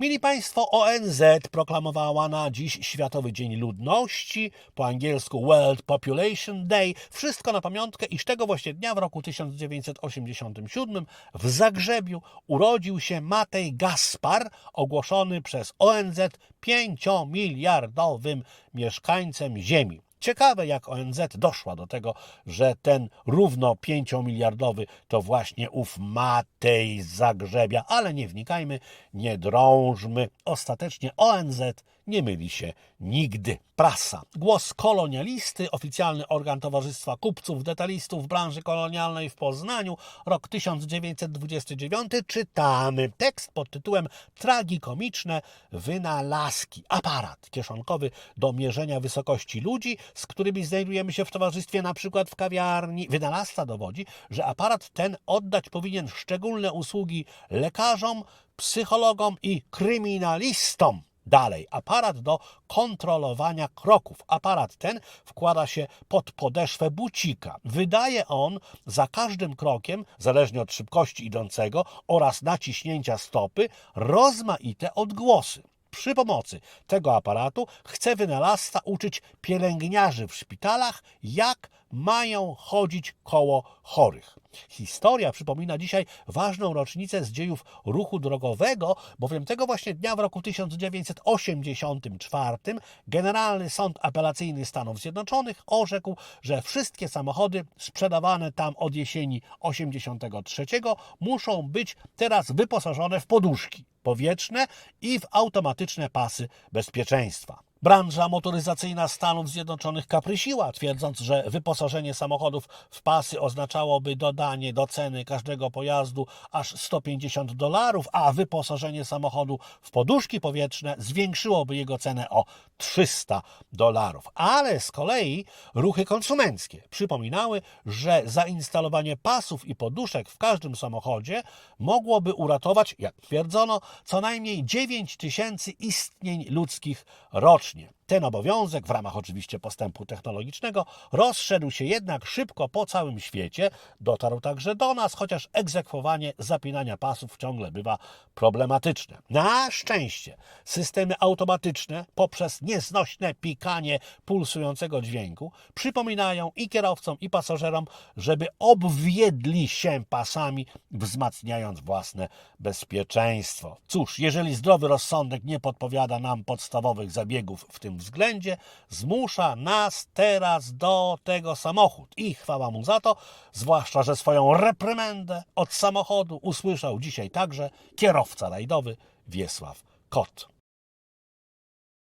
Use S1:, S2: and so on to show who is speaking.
S1: Mili Państwo, ONZ proklamowała na dziś Światowy Dzień Ludności, po angielsku World Population Day, wszystko na pamiątkę, iż tego właśnie dnia w roku 1987 w Zagrzebiu urodził się Matej Gaspar, ogłoszony przez ONZ pięciomiliardowym mieszkańcem Ziemi. Ciekawe, jak ONZ doszła do tego, że ten równo pięciomiliardowy to właśnie ów Matej Zagrzebia, ale nie wnikajmy, nie drążmy. Ostatecznie ONZ nie myli się nigdy. Prasa. Głos kolonialisty, oficjalny organ Towarzystwa Kupców Detalistów branży kolonialnej w Poznaniu, rok 1929. Czytamy tekst pod tytułem Tragikomiczne wynalazki. Aparat kieszonkowy do mierzenia wysokości ludzi, z którymi znajdujemy się w towarzystwie, na przykład w kawiarni. Wynalazca dowodzi, że aparat ten oddać powinien szczególne usługi lekarzom, psychologom i kryminalistom. Dalej, aparat do kontrolowania kroków. Aparat ten wkłada się pod podeszwę bucika. Wydaje on za każdym krokiem, zależnie od szybkości idącego oraz naciśnięcia stopy, rozmaite odgłosy. Przy pomocy tego aparatu chce wynalazca uczyć pielęgniarzy w szpitalach, jak mają chodzić koło chorych. Historia przypomina dzisiaj ważną rocznicę z dziejów ruchu drogowego, bowiem tego właśnie dnia w roku 1984 Generalny Sąd Apelacyjny Stanów Zjednoczonych orzekł, że wszystkie samochody sprzedawane tam od jesieni 83 muszą być teraz wyposażone w poduszki powietrzne i w automatyczne pasy bezpieczeństwa. Branża motoryzacyjna Stanów Zjednoczonych kaprysiła, twierdząc, że wyposażenie samochodów w pasy oznaczałoby dodanie do ceny każdego pojazdu aż 150 dolarów, a wyposażenie samochodu w poduszki powietrzne zwiększyłoby jego cenę o 300 dolarów. Ale z kolei ruchy konsumenckie przypominały, że zainstalowanie pasów i poduszek w każdym samochodzie mogłoby uratować, jak twierdzono, co najmniej 9 tysięcy istnień ludzkich rocznie. башня. Ten obowiązek, w ramach oczywiście postępu technologicznego, rozszedł się jednak szybko po całym świecie, dotarł także do nas, chociaż egzekwowanie zapinania pasów ciągle bywa problematyczne. Na szczęście systemy automatyczne poprzez nieznośne pikanie pulsującego dźwięku przypominają i kierowcom, i pasażerom, żeby obwiedli się pasami, wzmacniając własne bezpieczeństwo. Cóż, jeżeli zdrowy rozsądek nie podpowiada nam podstawowych zabiegów w tym względzie, zmusza nas teraz do tego samochód. I chwała mu za to, zwłaszcza, że swoją reprymendę od samochodu usłyszał dzisiaj także kierowca rajdowy Wiesław Kot.